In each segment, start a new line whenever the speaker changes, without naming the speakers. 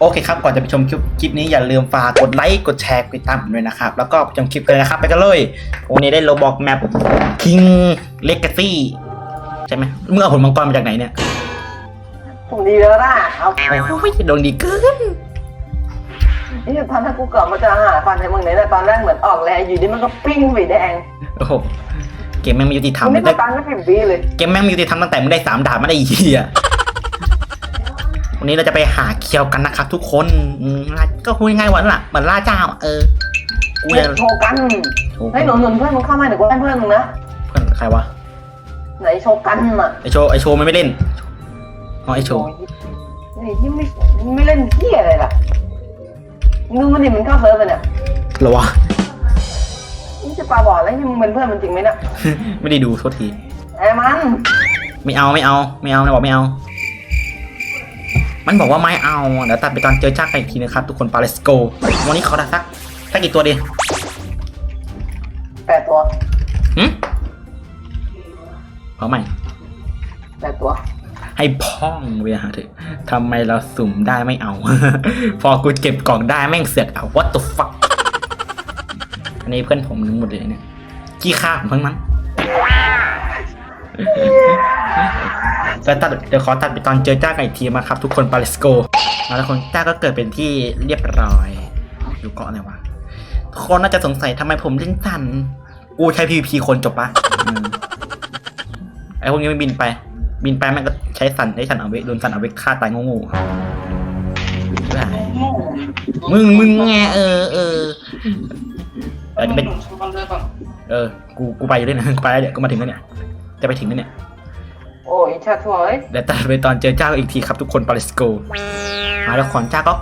โอเคครับ ก่อนจะไปชมคลิปคลิปนี้อย่าลืมฝากกดไลค์ กดแชร์ กดติดตามผมด้วยนะครับ แล้วก็ไปชมคลิปกันเลยนะครับ ไปกันเลยวันนี้ได้โลบอกแมป King Legacy ใช่ไหมเมื่อเอาผลมังกรมาจากไหนเนี่ย
ผมดีแล้วนะครับ
โอ้ยดวงดีเกิน
นี่ตอนถ้ากูเกิดมาจะหาฟันให้มึงเนี่ยแต่ตอนแรกเหมือนออกแรงอยู่ดีมันก็ปิ้งสีแดง
โอ้โหเกมแม่งไม่ยุติธรรม
มึง
เล
ไม่
ย
มาตังค์ไม่ผิดวีเลย
เกมแม่งไม่ยุติธรรมตั้งแต่มึงได้สามดาบมาได้อีเหี้ย วันนี้เราจะไปหาเคียวกันนะครับ ทุกคนอืมก็พูดง่ายๆวันละเหมือนล่าเจ้าอะเออกู
เล่
จะ
นโชว์กัน
โชว์
ให้หนุนหนุนเพื่อนมึงเข้ามาเดี๋ยวกูให้เพื่อนมึงนะ
เพื่อนใครวะ
ไหนโชว์กันอะ
ไอโชว์ไอโชว์มันไม่เล่นอ๋อไอโชว์
นี่ที่ไม่ไม่เล่นที่อะไรล่ะมึงมันดิมันเข้าเซิร์ฟไปเนี่ย
เหรอวะ
นี่จะปาบอดแล้วนี่มึงเป็นเพื่อนมันจริงไหมเนี่ย
ไม่ได้ดูโทษที
ไอ้มัน
ไม่เอาไม่เอา ไม่เอานะบอกไม่เอา มันบอกว่าไม่เอา เดี๋ยวตัดไปตอนเจอจ้ากันอีกทีนะครับ ทุกคนปาเลสโก วันนี้เขาได้สักสักกี่ตัวดี
แปดตัว
หืมเอาใหม่
แปดตัว
ให้พ่องเวียหาเถอะทำไมเราสุ่มได้ไม่เอา พอกูเก็บกล่องได้แม่งเสือกเอา what the fuck อันนี้เพื่อนผมทั้งหมดเลยเนี่ยขี้ข้าผมทั้งนั้น แล้วตัดเดี๋ยวขอตัดไปตอนเจอจ้ากันอีกทีมาครับ ทุกคนปาเลสโกแล้วคนจ้าก็เกิดเป็นที่เรียบร้อยอยู่เกาะไหนวะทุกคนน่าจะสงสัยทำไมผมเล่นสันกูใช้ PVP คนจบปะอืมไอพวกนี้ไม่บินไป บินไปแม่งก็ใช้สันไอ้สันเอาเวกโดนสันเอาเวกฆ่าตายโง่ๆไม่ได้มึงมึงไงเออเออเออจะเป็นเออ กูกูไปอยู่ด้วยนะกูไปแล้วเดี๋ยวกูมาถึงแล้วเนี่ย จะไปถึงแล้วเนี่ย
โอ้ยชาทั่วเอ้ย
เดี๋ยวตัดไปตอนเจอเจ้าอีกทีครับทุกคนปาเลสโกมาแล้วขอนเจ้าก็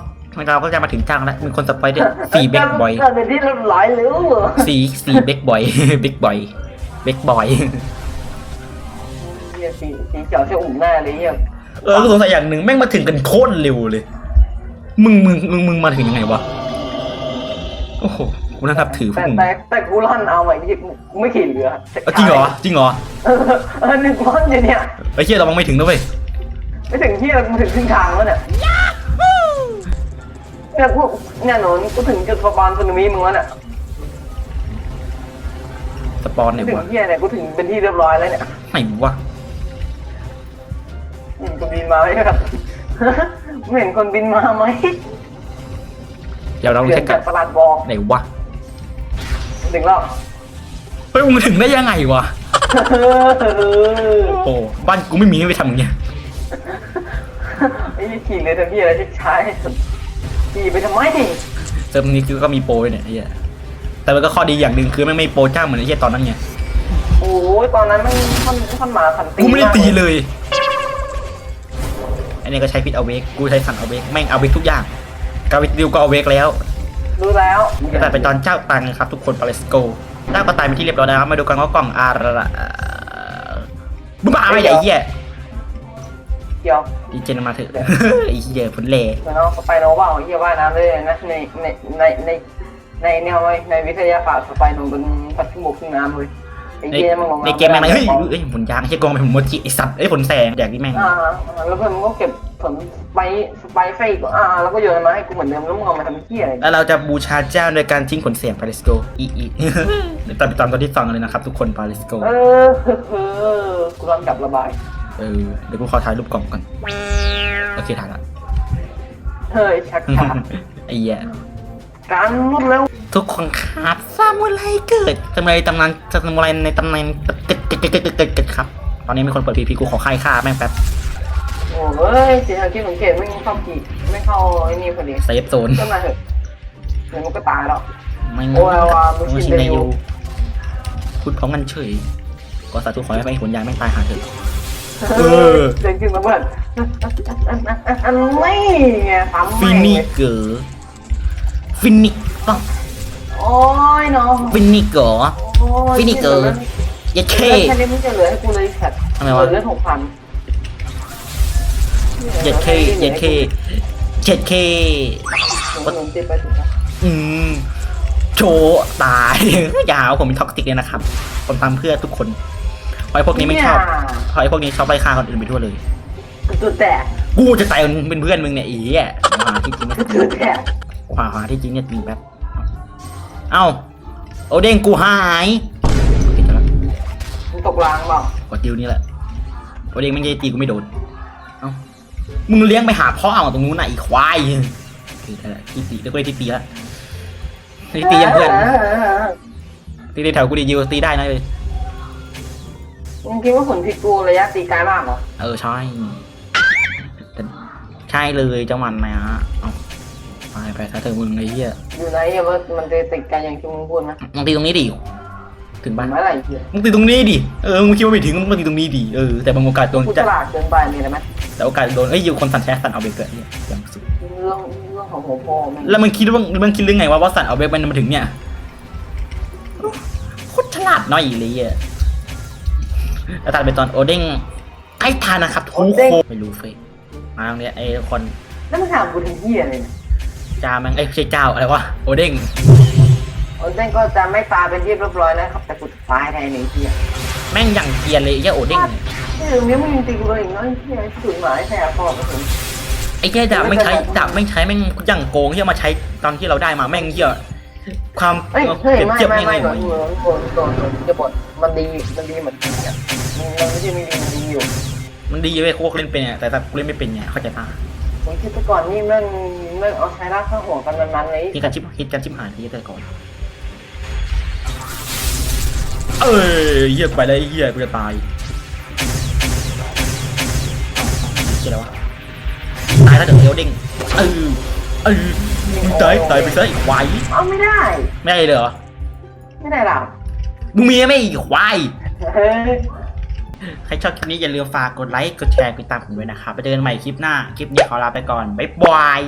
เราก็จะมาถึงเจ้าแล้วมีคนสปอยด้วยสี่เบกบอย
เกิดเป็นที่เรียบร้อยหรือ
สี่สี่เบกบอยเบกบอยเบกบอย
เฮียสีสีเขียวเชี่ยวอุ่มหน้าเลยเฮีย
เออกูสงสัยอย่างหนึ่งแม่งมาถึงกันโคตรเร็วเลย มึงมึงมึงมึงมาถึงยังไงวะโอ้โห กูน่าทับถือพว
แต่
กมึง
แต่แต่กูร่อนเอาใหม่ที่กูไม่ขี่เรือ
เอาจริงเหรอจริงเหรอ
เออเออหนึ่งร่อนอยู่เนี่ย
ไอ้เชี่ยเรามองไม่ถึงนะเว้ย
ไม่ถึงที่เราถึงครึ่งทางแล้วเนี่ยเนี่ยกูเนี่ยหนูกูถึงจุดสปอนสึนามิมึงแล้วเนี่ย
สปอนไหน
ถึง
วะ
ที่เนี่ยกูถึงเป็นที่เรียบร้อยแล้วเนี่ย
ไหนวะ
อืมกูบินมาไหมครับไม่เห็นคนบินมาไหม
เดี๋ยวเรา
เกิ
เช็
ด
คกั
จานกตลาดบอง
ไหนวะ
ถึงแล้ว
เฮ้ยมึงมาถึงได้ยังไงวะโอ้บ้านกูไม่มีให้ไปทำอย่างเงี้ย
ไอ้ขี่เลยทำพี่อะไรที่ใช้ขี่ไปทำไม
เซิร์ฟนี้คือก็มีโปรด้วยเนี่ยไอ้เหี้ยแต่มันก็ข้อดีอย่างหนึ่งคือไม่งไม่โปรจ้างเหมือนไอ้เหี้ยตอนนั้นไง
โอ้ยตอนนั้นมันท่อนท่อนหมาขันตี
กูไม่ได้ตีเลยอันนี้ก็ใช้พิษเอาเวกกูใช้สันเอาเวกแม่งเอาเวกทุกอย่างกาวิดิวก็เอาเวกแล้ว
รู้แล้ว
แต่เป็นตอนเจ้าตังครับทุกคนปาเลสโกเจ้าก็ตายไปนที่เรียบร้อยแล้วมาดูกันว่ากล่องอะไรบึ้มบ้าไม่ใหญ่เหี้ย
เกี่ยว
ดีเจนมาเถอะไอ้เหี้ยผลเล่
เหมือนเอาสไปโนว่าของเฮียว่ายน้ำได้เลยนะในในในในในเนี่ยเว้ยในวิทยาศาสตร์สไปโนเป็นพัดขึ้นบกขึ้นน้ำเลยไอ้
ใน
เฮียมันลง
ในเกมแม่งเฮ้ยเฮ้ยผลยางไอ้เหี้ยกองเป็นผลโมจิไอ้สัตว์ไอ้ยผลแสงแดกนี่แม่ง
อ่าแล้วเพื่อนมันก็เก็บ ผลสไปสไปไฟก็อ่าแล้วก็โยนมาให้กูเหมือนเดิมแล้วมึงเอามาทำเฮียอะไร
แล้วเราจะบูชาเจ้าโดยการทิ้งผลเสียงปาเลสโกอีอีเดี๋ยวตัดไปตอนตอนที่สองกันเลยนะครับ ทุกคนปาเลสโก
เออเออกูรอนกลับระบาย
เออเดี๋ยวกูขอถ่ายรูปกล่องก่อนโอเคถ่ายละ
เฮ้ยชักขา
ไอ้เหี้ย
การรวดเร็ว
ทุกคนครับซามูไรเกิดซามูไรตำนานซามูไรในตำนานเกิดเกิดเกิดเกิดเกิดเกิดเกิดครับ ตอนนี้มีคนเปิดพีพีกูขอค่ายค่าแม่งแป๊บ
โอ้ยเสียงที่สังเกตไม่เข้ากี่ไม่เข้าไอ้นี่พอดี
เซฟโซน
ก็มาเถอะเดี๋ยวมันก็ตายแล้ว
ไม่
โอ้ยว่ะมึง
ไม่
ชิ
ชิ
น
น
ได้
ได้
อ
อยู่ยู่พูดพร้อมกันเฉยก็สาธุขอให้ไม่ผลยางไม่งตายหาเถอะเออ
เดินขึ้นมาเพื่อนอันนี้ไงปั๊ม
ฟิ
แม่ง
นิ
เลย
เกอร์ฟินิกต้อง
โอ้ยเนาะ
ฟินิกเกอร์
โอ้ย
ฟินิเกอร์ยัด
เค
เข้
แค่นี้มึงจะเหลือให้กูเลยแคท
ทำไมวะ
เหลือหกพัน
ยัดเข้ยัดเข้เจ็ดเข้
ขนมจีบไปถูกปะ
อืม โชว์ตาย อย่าหาว่าผมเป็นท็อกซิกเลยนะครับ ผมทำเพื่อทุกคนเพราะไอ้พวกนี้ไม่ชอบเพราะไอ้พวกนี้ชอบไล่ฆ่าคนอื่นไปทั่วเลย
ตัวแตก
กูจะตายเป็นเพื่อนมึงเนี่ยอีอะหาที่จริงเนี่ย
ถือแท้
ขวาหาที่จริงเนี่ยจริงแป๊บเอ้าโอเด้งกูหายติดแล้ว
มึงตกรางเปล่าก
ดดิวนี่แหละโอเด้งไม่ใช่ตีกูไม่โดนเอ้า มึงเลี้ยงไปหาพ่อเอาตรงนู้นน่ะอีควายตีได้ละที่ตีแล้วก็ได้ที่ตีละทีตียังเพื่อนตีได้แถวกูดียิวตีได้นะเลย
มึงคิดว่าผลผิดกูระยะตีไกลมากเหรอ
เออใช่แต่ใช่เลยจังหวัดนะเอาไปไปถ้าเธอมึงไอ้เหี้ย
อยู่ไหนอะว่ามันจะติดกันอย่างที่มึงพูดไหม
มึงตีตรงนี้ดิ ถึง
มั
บ้านน
ไม่อะไรเหี้ย
มึงตีตรงนี้ดิ เออ มึงคิดว่าไม่ถึง มึงตีตรงนี้ดิ เออ แต่บางโอกาสโดน
พูด
จะ
ฉลาดเกินไปมีอะไรไหม
แต่โอกาสโดน เอ้ยอยู่คนสันแชสันเอาเบเกิดเนี่ยอย่างสุด
เรื่องเรื่องของหัวโพแม่ง
แล้วมึงคิดว่ามึงคิดเรื่องไงว่าว่าสันเอาเบมันมาถึงเนี่ยโคตรฉลาดหน่อยเลยอะแล้วตัดไปตอนโอเด้งใกล้ทานนะครับทุกคนไม่รู้เฟยมาตรงเนี้ยไอ้คน
แล้วมึงถามกูถึงเหี้ยเลยนะ
จ้าแม่งไอ้ยไม่ใช่เจ้าอะไรวะโอเด้ง
โอ้เต้นก็จะไม่ตายเป็นที่เรียบร้อยนะครับแต่กูจะตายแทนไอ้เหี้ย
แม่งอย่างเกรียนเลยไอ้เหี้ยโอเด้งเนี่ย
ที่ตรงนี้มึงยังตีกูเลยอีกน้อยเหี้ยถึงหมายแทนพ่อมาถึง
ไอ้เหี้ยดาบไม่ใช้ดาบไม่ใช้แม่งอย่างโกงเหี้ยมาใช้ตอนที่เราได้มาแม่งเหี้ยความ
เฮ้ยเฮ้ย
เปรียบ
ไม่
เทียบ
ไม่
ยังไง
ไม่โด
วะ
นโดนโดนโดนโดนจะบดมันดีมันดีเหมือนกันเนี่ยมันไม่ใช่ไม่ดีมันดีอยู่
มันดีเว้ยโคกเล่นเป็นเนี่ยแต่ถ้ากูเล่นไม่เป็นเนี่ยเข้าใจป่ะ
ผมคิดแต่ก่อนนี่แม่งแม่งเอาใช้รักข้างหัวกันมันๆเลย
ฮิตการชิปฮิตการชิปหายที่แต่ก่อน เอ้ยเหี้ยไปแล้วไอ้เหี้ยกูจะตายเหี้ยอะไรวะตายถ้าเกิดเดียวเด้งเออเออมึงตายตายไปซะอีกควาย
เอาไม่ได้
ไม่ได้เลยเหรอ
ไม่ได้หรอก
มึงมีไหม่อีกควาย
เฮ้ย
ใครชอบคลิปนี้อย่าลืมฝากกดไลค์กดแชร์กดติดตามผมด้วยนะครับไปเจอกันใหม่คลิปหน้า คลิปนี้ขอลาไปก่อนบ๊ายบาย